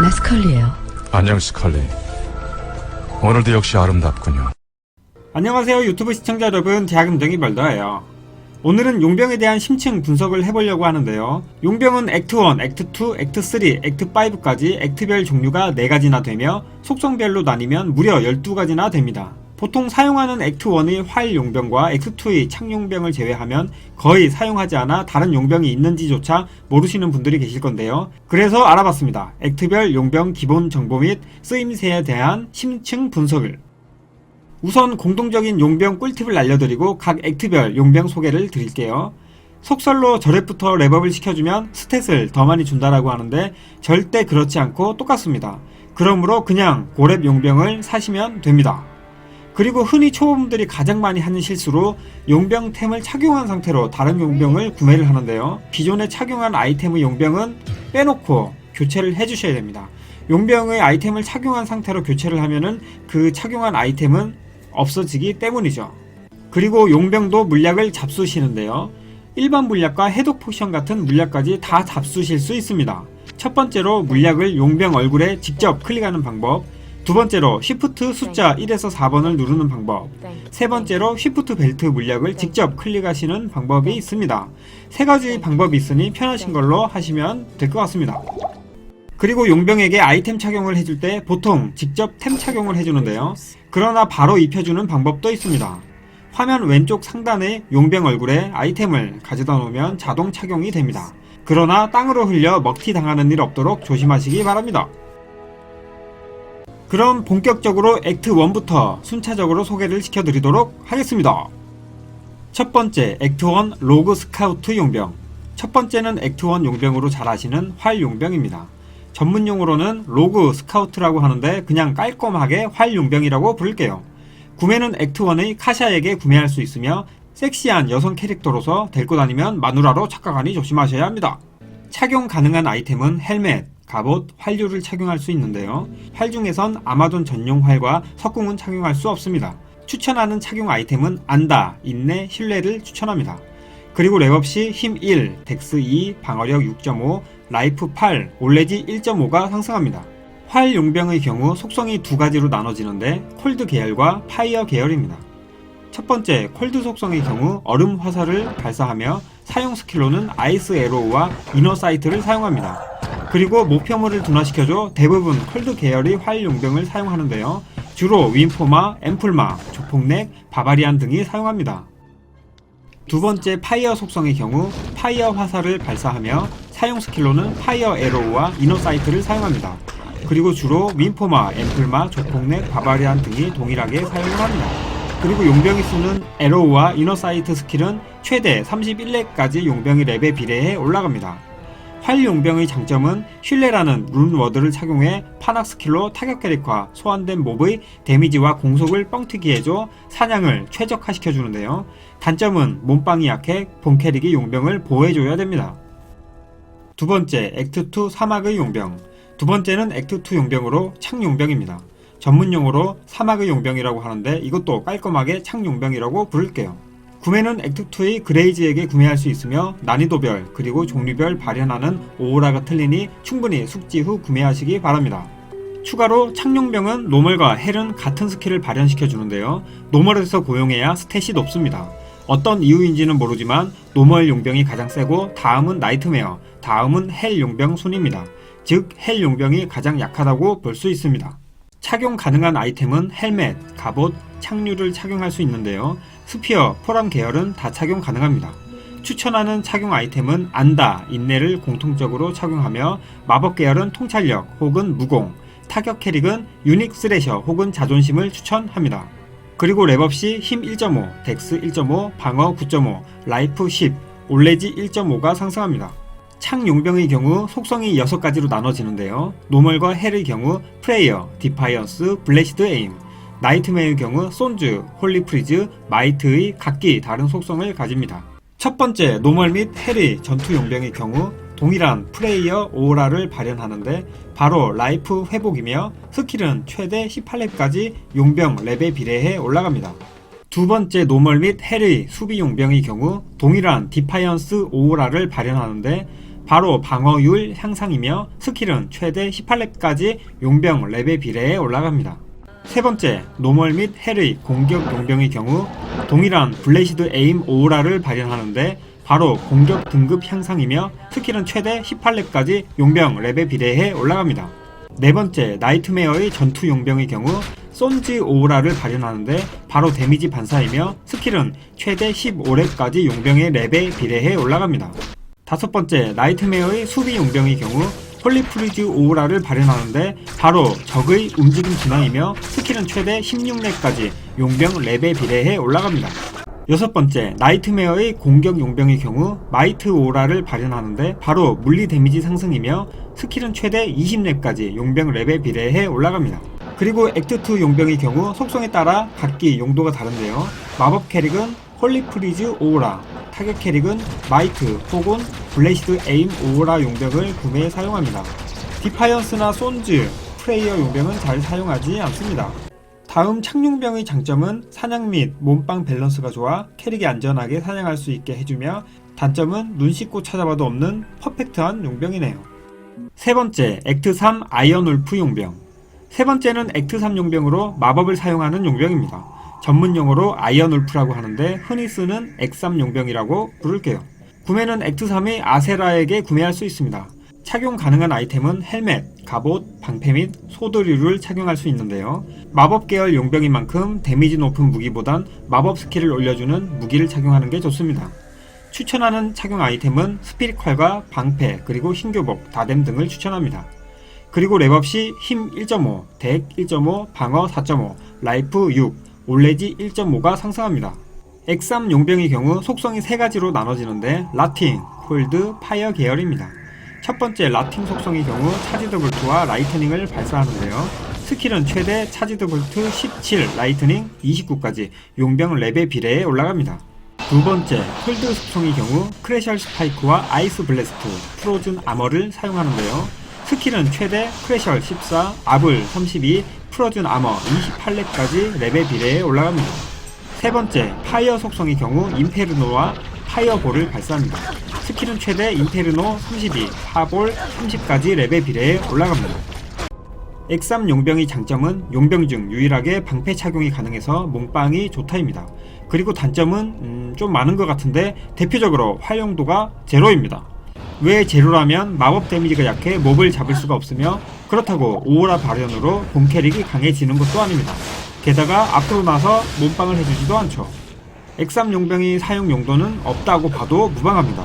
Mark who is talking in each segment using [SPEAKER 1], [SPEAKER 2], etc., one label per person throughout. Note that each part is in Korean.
[SPEAKER 1] 나 스컬리예요.
[SPEAKER 2] 안녕 스칼리. 오늘도 역시 아름답군요.
[SPEAKER 3] 안녕하세요 유튜브 시청자 여러분 대학음정이 벌더예요 오늘은 용병에 대한 심층 분석을 해보려고 하는데요 용병은 액트 1, 액트 2, 액트 3, 액트 5까지 액트별 종류가 4가지나 되며 속성별로 나뉘면 무려 12가지나 됩니다 보통 사용하는 액트 1의 활 용병과 액트 2의 창 용병을 제외하면 거의 사용하지 않아 다른 용병이 있는지조차 모르시는 분들이 계실 건데요. 그래서 알아봤습니다. 액트별 용병 기본 정보 및 쓰임새에 대한 심층 분석을 우선 공동적인 용병 꿀팁을 알려드리고 각 액트별 용병 소개를 드릴게요. 속설로 저랩부터 랩업을 시켜주면 스탯을 더 많이 준다라고 하는데 절대 그렇지 않고 똑같습니다. 그러므로 그냥 고랩 용병을 사시면 됩니다. 그리고 흔히 초보분들이 가장 많이 하는 실수로 용병템을 착용한 상태로 다른 용병을 구매를 하는데요. 기존에 착용한 아이템의 용병은 빼놓고 교체를 해주셔야 됩니다. 용병의 아이템을 착용한 상태로 교체를 하면은 그 착용한 아이템은 없어지기 때문이죠. 그리고 용병도 물약을 잡수시는데요. 일반 물약과 해독 포션 같은 물약까지 다 잡수실 수 있습니다. 첫 번째로 물약을 용병 얼굴에 직접 클릭하는 방법. 두 번째로 시프트 숫자 1에서 4번을 누르는 방법. 세 번째로 시프트 벨트 물약을 직접 클릭하시는 방법이 있습니다. 세 가지 방법이 있으니 편하신 걸로 하시면 될 것 같습니다. 그리고 용병에게 아이템 착용을 해줄 때 보통 직접 템 착용을 해주는데요. 그러나 바로 입혀주는 방법도 있습니다. 화면 왼쪽 상단에 용병 얼굴에 아이템을 가져다 놓으면 자동 착용이 됩니다. 그러나 땅으로 흘려 먹튀 당하는 일 없도록 조심하시기 바랍니다. 그럼 본격적으로 액트 1부터 순차적으로 소개를 시켜드리도록 하겠습니다. 첫 번째, 액트 1 로그 스카우트 용병. 첫 번째는 액트 1 용병으로 잘 아시는 활 용병입니다. 전문 용어로는 로그 스카우트라고 하는데 그냥 깔끔하게 활 용병이라고 부를게요. 구매는 액트 1의 카샤에게 구매할 수 있으며 섹시한 여성 캐릭터로서 데리고 다니면 마누라로 착각하니 조심하셔야 합니다. 착용 가능한 아이템은 헬멧, 갑옷, 활류를 착용할 수 있는데요. 활 중에선 아마존 전용 활과 석궁은 착용할 수 없습니다. 추천하는 착용 아이템은 안다, 인내, 신뢰를 추천합니다. 그리고 시힘 1, 덱스 2, 방어력 6.5, 라이프 8, 올레지 1.5가 상승합니다. 활 용병의 경우 속성이 두 가지로 나눠지는데 콜드 계열과 파이어 계열입니다. 첫 번째 콜드 속성의 경우 얼음 화살을 발사하며 사용 스킬로는 아이스 에로우와 이너 사이트를 사용합니다. 그리고 목표물을 둔화시켜줘 대부분 콜드 계열의 활 용병을 사용하는데요. 주로 윈포마, 앰플마, 조폭넥, 바바리안 등이 사용합니다. 두 번째 파이어 속성의 경우 파이어 화살을 발사하며 사용 스킬로는 파이어 에로우와 이너 사이트를 사용합니다. 그리고 주로 윈포마, 앰플마, 조폭넥, 바바리안 등이 동일하게 사용을 합니다. 그리고 용병이 쓰는 에로우와 이너 사이트 스킬은 최대 31렙까지 용병의 랩에 비례해 올라갑니다. 활 용병의 장점은 신뢰라는 룬 워드를 착용해 파낙 스킬로 타격 캐릭과 소환된 몹의 데미지와 공속을 뻥튀기 해줘 사냥을 최적화시켜주는데요. 단점은 몸빵이 약해 본 캐릭이 용병을 보호해줘야 됩니다. 두 번째, 액트2 사막의 용병. 두 번째는 액트2 용병으로 창용병입니다. 전문 용어로 사막의 용병이라고 하는데 이것도 깔끔하게 창용병이라고 부를게요. 구매는 액트2의 그레이즈에게 구매할 수 있으며 난이도별 그리고 종류별 발현하는 오호라가 틀리니 충분히 숙지 후 구매하시기 바랍니다. 추가로 창룡병은 노멀과 헬은 같은 스킬을 발현시켜 주는데요. 노멀에서 고용해야 스탯이 높습니다. 어떤 이유인지는 모르지만 노멀 용병이 가장 세고 다음은 나이트메어, 다음은 헬 용병 순입니다. 즉 헬 용병이 가장 약하다고 볼 수 있습니다. 착용 가능한 아이템은 헬멧, 갑옷, 착류를 착용할 수 있는데요. 스피어, 포람 계열은 다 착용 가능합니다. 추천하는 착용 아이템은 안다, 인내를 공통적으로 착용하며 마법 계열은 통찰력 혹은 무공, 타격 캐릭은 유닉 스레셔 혹은 자존심을 추천합니다. 그리고 랩업 시힘 1.5, 덱스 1.5, 방어 9.5, 라이프 10, 올레지 1.5가 상승합니다. 창 용병의 경우 속성이 6가지로 나눠지는데요. 노멀과 헬의 경우 프레이어, 디파이언스, 블레시드 에임, 나이트메의 경우 손즈, 홀리프리즈, 마이트의 각기 다른 속성을 가집니다. 첫 번째 노멀 및 헬의 전투 용병의 경우 동일한 프레이어 오라를 발현하는데 바로 라이프 회복이며 스킬은 최대 18렙까지 용병 랩에 비례해 올라갑니다. 두 번째 노멀 및 헬의 수비 용병의 경우 동일한 디파이언스 오라를 발현하는데 바로 방어율 향상이며 스킬은 최대 18렙까지 용병 랩의 비례에 올라갑니다. 세 번째, 노멀 및 헬의 공격 용병의 경우 동일한 블레이시드 에임 오라를 발현하는데 바로 공격 등급 향상이며 스킬은 최대 18렙까지 용병 랩에 비례해 올라갑니다. 네 번째, 나이트메어의 전투 용병의 경우 손지 오라를 발현하는데 바로 데미지 반사이며 스킬은 최대 15렙까지 용병의 랩에 비례해 올라갑니다. 다섯 번째, 나이트메어의 수비 용병의 경우 홀리프리즈 오라를 발현하는데 바로 적의 움직임 진화이며 스킬은 최대 16렙까지 용병 랩에 비례해 올라갑니다. 여섯 번째, 나이트메어의 공격 용병의 경우 마이트 오라를 발현하는데 바로 물리 데미지 상승이며 스킬은 최대 20렙까지 용병 랩에 비례해 올라갑니다. 그리고 액트2 용병의 경우 속성에 따라 각기 용도가 다른데요. 마법 캐릭은 홀리프리즈 오라, 타격 캐릭은 마이트 혹은 블레이시드 에임 오라 용병을 구매해 사용합니다. 디파이언스나 손즈, 프레이어 용병은 잘 사용하지 않습니다. 다음 창룡병의 장점은 사냥 및 몸빵 밸런스가 좋아 캐릭이 안전하게 사냥할 수 있게 해주며 단점은 눈 씻고 찾아봐도 없는 퍼펙트한 용병이네요. 세 번째, 액트 3 아이언 울프 용병. 세 번째는 액트 3 용병으로 마법을 사용하는 용병입니다. 전문 용어로 아이언 울프라고 하는데 흔히 쓰는 액3 용병이라고 부를게요. 구매는 액트 3의 아세라에게 구매할 수 있습니다. 착용 가능한 아이템은 헬멧, 갑옷, 방패 및 소드류를 착용할 수 있는데요. 마법 계열 용병인 만큼 데미지 높은 무기보단 마법 스킬을 올려주는 무기를 착용하는 게 좋습니다. 추천하는 착용 아이템은 스피릿 콸과 방패 그리고 흰교복, 다뎀 등을 추천합니다. 그리고 랩업 시 힘 1.5, 덱 1.5, 방어 4.5, 라이프 6, 올레지 1.5가 상승합니다. 액삼 용병의 경우 속성이 세 가지로 나눠지는데 라팅, 콜드, 파이어 계열입니다. 첫 번째 라팅 속성의 경우 차지드 볼트와 라이트닝을 발사하는데요. 스킬은 최대 차지드 볼트 17, 라이트닝 29까지 용병 랩의 비례에 올라갑니다. 두 번째, 콜드 속성의 경우 크래셜 스파이크와 아이스 블래스트, 프로즌 아머를 사용하는데요. 스킬은 최대 크래셜 14, 아블 32, 프로즌 아머 28렙까지 랩의 비례에 올라갑니다. 세 번째, 파이어 속성의 경우 임페르노와 파이어볼을 발사합니다. 스킬은 최대 임페르노 32, 파볼 30까지 랩의 비례에 올라갑니다. 액삼 용병의 장점은 용병 중 유일하게 방패 착용이 가능해서 몸빵이 좋다입니다. 그리고 단점은 음, 좀 많은 것 같은데 대표적으로 활용도가 제로입니다. 왜 제로라면 마법 데미지가 약해 몹을 잡을 수가 없으며 그렇다고 오오라 발현으로 본 캐릭이 강해지는 것도 아닙니다. 게다가 앞으로 나서 몸빵을 해주지도 않죠. 액삼 용병의 사용 용도는 없다고 봐도 무방합니다.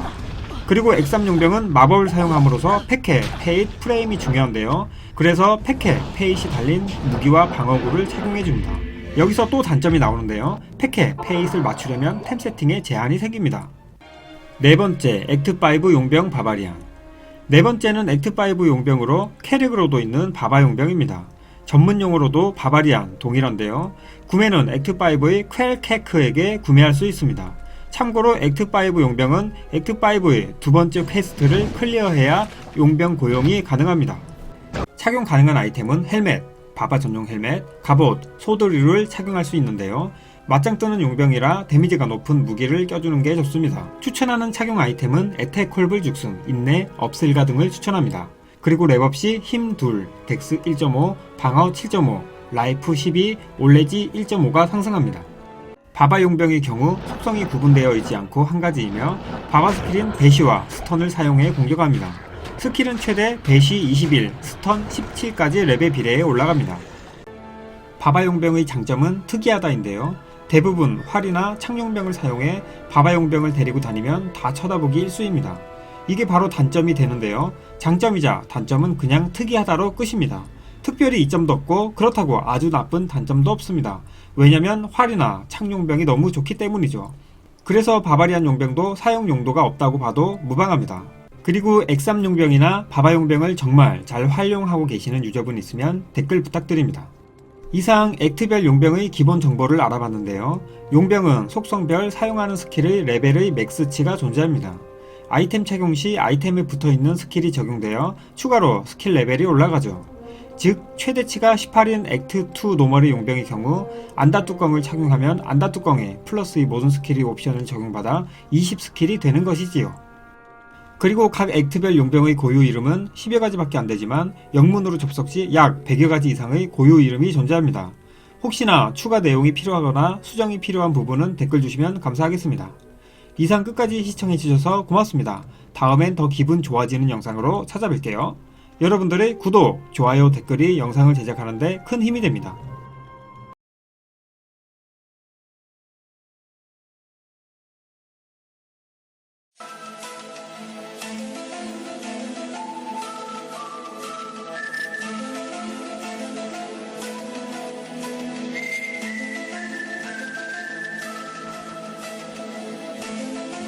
[SPEAKER 3] 그리고 액삼 용병은 마법을 사용함으로써 패캐, 페잇, 프레임이 중요한데요. 그래서 패캐, 페잇이 달린 무기와 방어구를 착용해줍니다. 여기서 또 단점이 나오는데요. 패캐, 페잇을 맞추려면 템 세팅에 제한이 생깁니다. 네 번째, 액트5 용병 바바리안. 네 번째는 액트5 용병으로 캐릭으로도 있는 바바 용병입니다. 전문 용어로도 바바리안 동일한데요. 구매는 액트5의 퀘케크에게 구매할 수 있습니다. 참고로 액트5 용병은 액트5의 두 번째 퀘스트를 클리어해야 용병 고용이 가능합니다. 착용 가능한 아이템은 헬멧, 바바 전용 헬멧, 갑옷, 소드류를 착용할 수 있는데요. 맞짱 뜨는 용병이라 데미지가 높은 무기를 껴주는 게 좋습니다. 추천하는 착용 아이템은 에테 콜블 죽순, 인내, 업슬가 등을 추천합니다. 그리고 랩업 시힘 둘, 덱스 1.5, 방어 7.5, 라이프 12, 올레지 1.5가 상승합니다. 바바 용병의 경우 속성이 구분되어 있지 않고 한 가지이며 바바 스킬인 배시와 스턴을 사용해 공격합니다. 스킬은 최대 배시 21, 스턴 17까지 랩의 비례에 올라갑니다. 바바 용병의 장점은 특이하다인데요. 대부분 활이나 창용병을 사용해 바바 용병을 데리고 다니면 다 쳐다보기 일수입니다. 이게 바로 단점이 되는데요. 장점이자 단점은 그냥 특이하다로 끝입니다. 특별히 이점도 없고 그렇다고 아주 나쁜 단점도 없습니다. 왜냐면 활이나 창용병이 너무 좋기 때문이죠. 그래서 바바리안 용병도 사용 용도가 없다고 봐도 무방합니다. 그리고 액삼 용병이나 바바 용병을 정말 잘 활용하고 계시는 유저분 있으면 댓글 부탁드립니다. 이상 액트별 용병의 기본 정보를 알아봤는데요. 용병은 속성별 사용하는 스킬의 레벨의 맥스치가 존재합니다. 아이템 착용 시 아이템에 붙어 있는 스킬이 적용되어 추가로 스킬 레벨이 올라가죠. 즉 최대치가 18인 액트 2 노멀의 용병의 경우 안다 뚜껑을 착용하면 안다 뚜껑에 플러스의 모든 스킬이 옵션을 적용받아 20 스킬이 되는 것이지요. 그리고 각 액트별 용병의 고유 이름은 10여 가지밖에 안 되지만 영문으로 접속 시 약 100여 가지 이상의 고유 이름이 존재합니다. 혹시나 추가 내용이 필요하거나 수정이 필요한 부분은 댓글 주시면 감사하겠습니다. 이상 끝까지 시청해주셔서 고맙습니다. 다음엔 더 기분 좋아지는 영상으로 찾아뵐게요. 여러분들의 구독, 좋아요, 댓글이 영상을 제작하는데 큰 힘이 됩니다. you